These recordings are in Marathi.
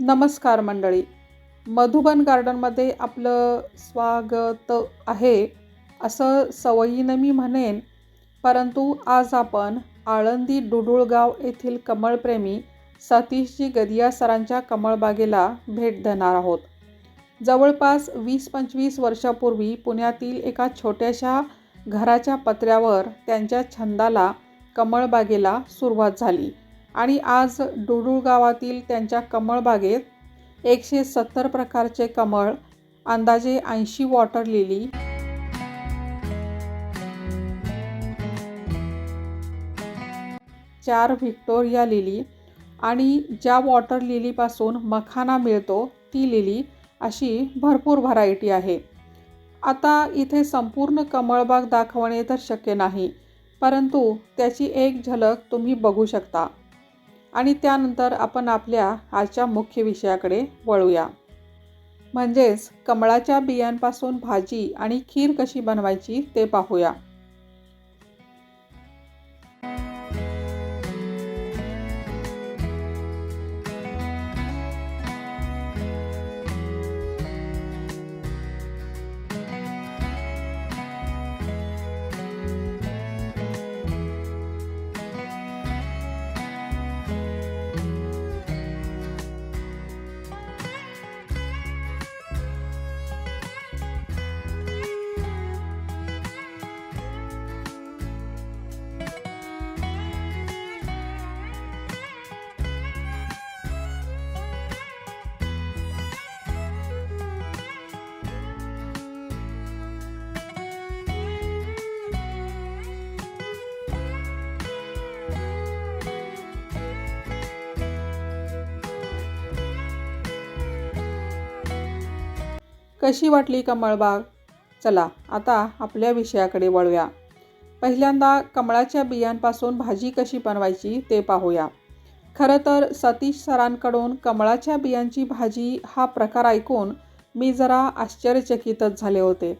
नमस्कार मंडळी. मधुबन गार्डनमध्ये आपलं स्वागत आहे असं सवयीनं मी म्हणेन. परंतु आज आपण आळंदी डुडुळगाव येथील कमळप्रेमी सतीशजी गदिया सरांच्या कमळबागेला भेट देणार आहोत. जवळपास वीस पंचवीस वर्षापूर्वी पुण्यातील एका छोट्याशा घराच्या पत्र्यावर त्यांच्या छंदाला कमळबागेला सुरुवात झाली. आणि आज डुडूळ गावातील त्यांच्या कमळबागेत एकशे सत्तर प्रकारचे कमळ अंदाजे ऐंशी वॉटर लिली चार व्हिक्टोरिया लिली आणि ज्या वॉटर लिलीपासून मखाना मिळतो ती लिली अशी भरपूर व्हरायटी आहे. आता इथे संपूर्ण कमळबाग दाखवणे तर शक्य नाही परंतु त्याची एक झलक तुम्ही बघू शकता. आणि त्यानंतर आपण आपल्या आजच्या मुख्य विषयाकडे वळूया. म्हणजेच कमळाच्या बियांपासून भाजी आणि खीर कशी बनवायची ते पाहूया. कशी वाटली कमळबाग चला आता आपल्या विषयाकडे वळूया. पहिल्यांदा कमळाच्या बियांपासून भाजी कशी बनवायची ते पाहूया. खरं तर सतीश सरांकडून कमळाच्या बियांची भाजी हा प्रकार ऐकून मी जरा आश्चर्यचकितच झाले होते.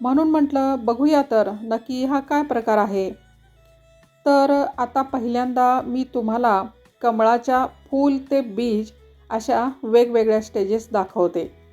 म्हणून म्हटलं बघूया तर नक्की हा काय प्रकार आहे? तर आता पहिल्यांदा मी तुम्हाला कमळाच्या फूल ते बीज अशा वेगवेगळ्या स्टेजेस दाखवते.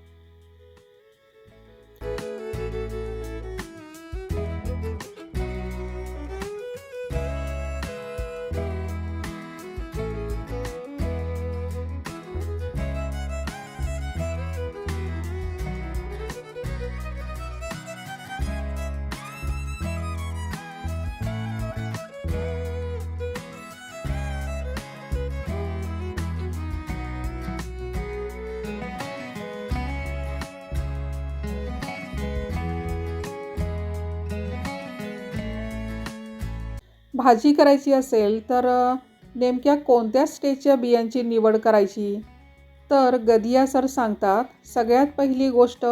भाजी करायची असेल तर नेमक्या कोणत्या स्टेजच्या बियांची निवड करायची? तर गदिया सर सांगतात सगळ्यात पहिली गोष्ट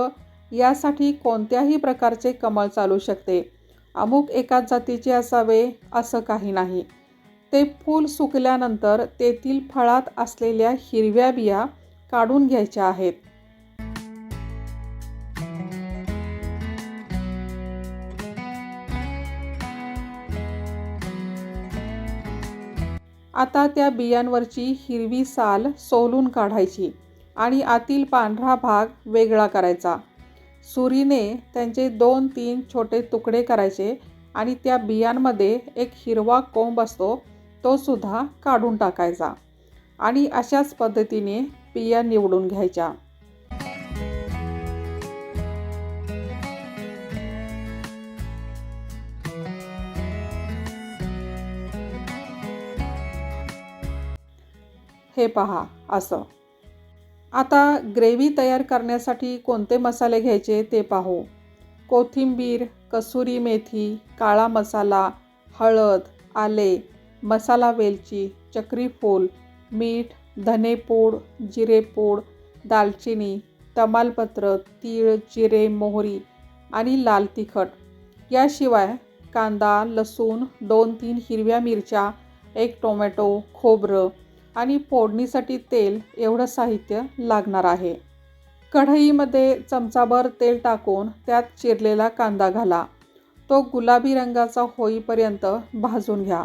यासाठी कोणत्याही प्रकारचे कमळ चालू शकते. अमुक एकाच जातीचे असावे असं काही नाही. ते फूल सुकल्यानंतर तेथील फळात असलेल्या हिरव्या बिया काढून घ्यायच्या आहेत. आता त्या बियांवरची हिरवी साल सोलून काढायची आणि आतील पांढरा भाग वेगळा करायचा. सुरीने त्यांचे दोन तीन छोटे तुकडे करायचे आणि त्या बियांमध्ये एक हिरवा कोंब असतो तो सुद्धा काढून टाकायचा आणि अशाच पद्धतीने बिया निवडून घ्यायच्या. हे पहा असं. आता ग्रेव्ही तयार करण्यासाठी कोणते मसाले घ्यायचे ते पाहू. कोथिंबीर कसुरी मेथी काळा मसाला हळद आले मसाला वेलची चक्रीफूल मीठ धनेपूड जिरेपूड दालचिनी तमालपत्र तीळ जिरे मोहरी आणि लाल तिखट. याशिवाय कांदा लसूण दोन तीन हिरव्या मिरच्या एक टोमॅटो खोबरं आणि फोडणीसाठी तेल एवढं साहित्य लागणार आहे. कढईमध्ये चमचाभर तेल टाकून त्यात चिरलेला कांदा घाला. तो गुलाबी रंगाचा होईपर्यंत भाजून घ्या.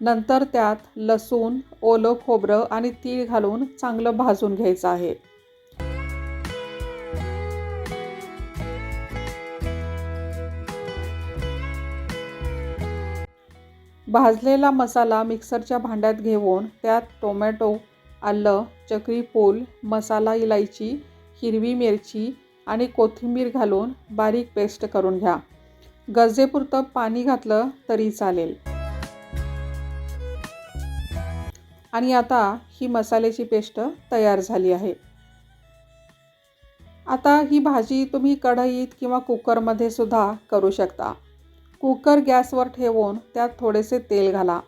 नंतर त्यात लसूण ओलं खोबरं आणि तीळ घालून चांगलं भाजून घ्यायचं आहे. भाजलेला मसाला मिक्सरच्या भांड्यात घेऊन त्यात टोमॅटो आलं चक्रीफूल मसाला इलायची हिरवी मिरची आणि कोथिंबीर घालून बारीक पेस्ट करून घ्या. गरजेपुरतं पाणी घातलं तरी चालेल. आणि आता ही मसाल्याची पेस्ट तयार झाली आहे. आता ही भाजी तुम्ही कढईत किंवा कुकरमध्ये सुद्धा करू शकता. कुकर गॅसवर ठेवून त्यात थोडेसे तेल घाला.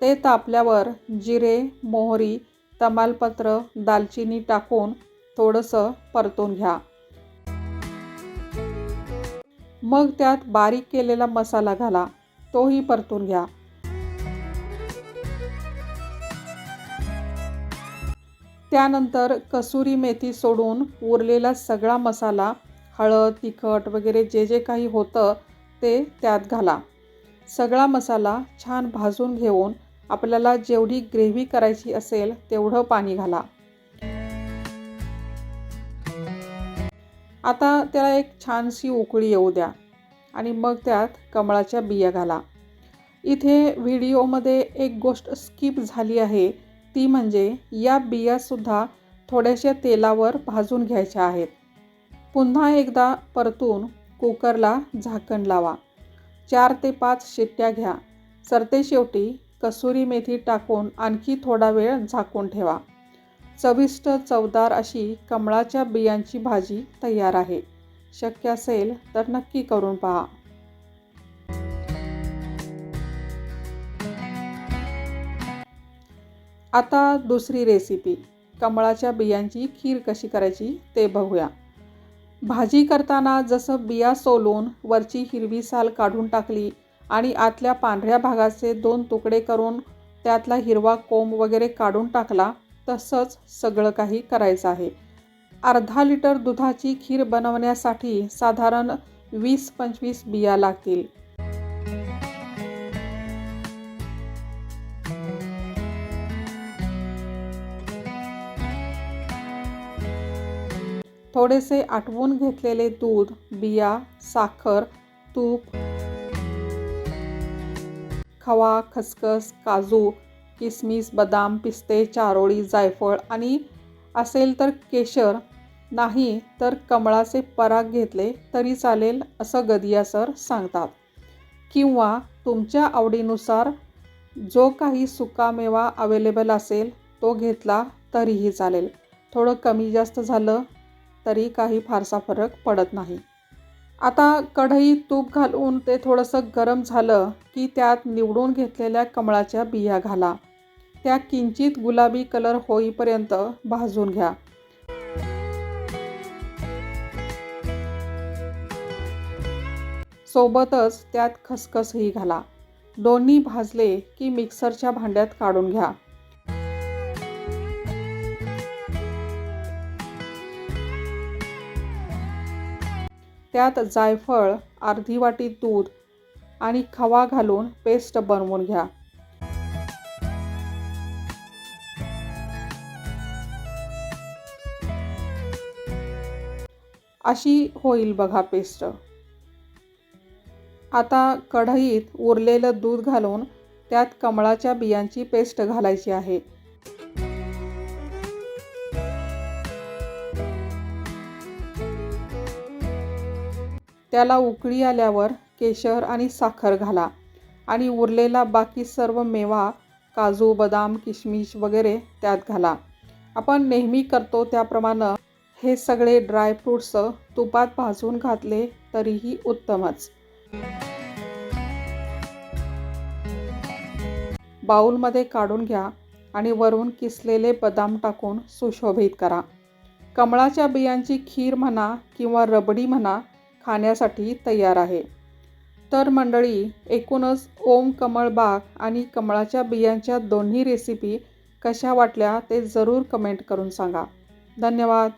ते तापल्यावर जिरे मोहरी तमालपत्र दालचिनी टाकून थोडंसं परतून घ्या. मग त्यात बारीक केलेला मसाला घाला. तोही परतून घ्या. त्यानंतर कसुरी मेथी सोडून उरलेला सगळा मसाला हळद तिखट वगैरे जे जे काही होतं ते त्यात घाला. सगळा मसाला छान भाजून घेऊन आपल्याला जेवढी ग्रेव्ही करायची असेल तेवढं पाणी घाला. आता त्याला एक छानशी उकळी येऊ द्या आणि मग त्यात कमळाच्या बिया घाला. इथे व्हिडिओमध्ये एक गोष्ट स्किप झाली आहे ती म्हणजे या बियासुद्धा थोड्याशा तेलावर भाजून घ्यायच्या आहेत. पुन्हा एकदा परतून कुकरला झाकण लावा. चार ते पाच शिट्ट्या घ्या. सरते शेवटी कसुरी मेथी टाकून आणखी थोडा वेळ झाकून ठेवा. चविष्ट चवदार अशी कमळाच्या बियांची भाजी तयार आहे. शक्य असेल तर नक्की करून पहा. आता दुसरी रेसिपी कमळाच्या बियांची खीर कशी करायची ते बघूया. भाजी करताना जसं बिया सोलून वरची हिरवी साल काढून टाकली आणि आतल्या पांढऱ्या भागाचे दोन तुकडे करून त्यातला हिरवा कोंब वगैरे काढून टाकला तसंच सगळं काही करायचं आहे. अर्धा लिटर दुधाची खीर बनवण्यासाठी साधारण वीस पंचवीस बिया लागतील. थोडेसे आटवून घेतलेले दूध बिया साखर तूप खवा खसखस काजू किसमिस बदाम पिस्ते चारोळी जायफळ आणि असेल तर केशर. नाही तर कमळाचे पराग घेतले तरी चालेल असं गदिया सर सांगतात. किंवा तुमच्या आवडीनुसार जो काही सुकामेवा अवेलेबल असेल तो घेतला तरीही चालेल. थोडं कमी जास्त झालं तरी काही फारसा फरक पडत नाही. आता कढईत तूप घालून ते थोडंसं गरम झालं की त्यात निवडून घेतलेल्या कमळाच्या बिया घाला. त्या किंचित गुलाबी कलर होईपर्यंत भाजून घ्या. सोबतच त्यात खसखसही घाला. दोन्ही भाजले की मिक्सरच्या भांड्यात काढून घ्या. त्यात जायफळ अर्धी वाटी दूध आणि खवा घालून पेस्ट बनवून घ्या. अशी होईल बघा पेस्ट. आता कढईत उरलेलं दूध घालून त्यात कमळाच्या बियांची पेस्ट घालायची आहे. त्याला उकळी आल्यावर केशर आणि साखर घाला आणि उरलेला बाकी सर्व मेवा काजू बदाम किशमिश वगैरे त्यात घाला. आपण नेहमी करतो त्याप्रमाणे हे सगळे ड्रायफ्रूट्स तुपात भाजून घातले तरीही उत्तमच. बाऊलमध्ये काढून घ्या आणि वरून किसलेले बदाम टाकून सुशोभित करा. कमळाच्या बियांची खीर म्हणा किंवा रबडी म्हणा खाण्यासाठी तयार आहे. तर मंडळी एकूणच ओम कमळ बाग आणि कमळाच्या बियांच्या दोन्ही रेसिपी कशा वाटल्या ते जरूर कमेंट करून सांगा. धन्यवाद.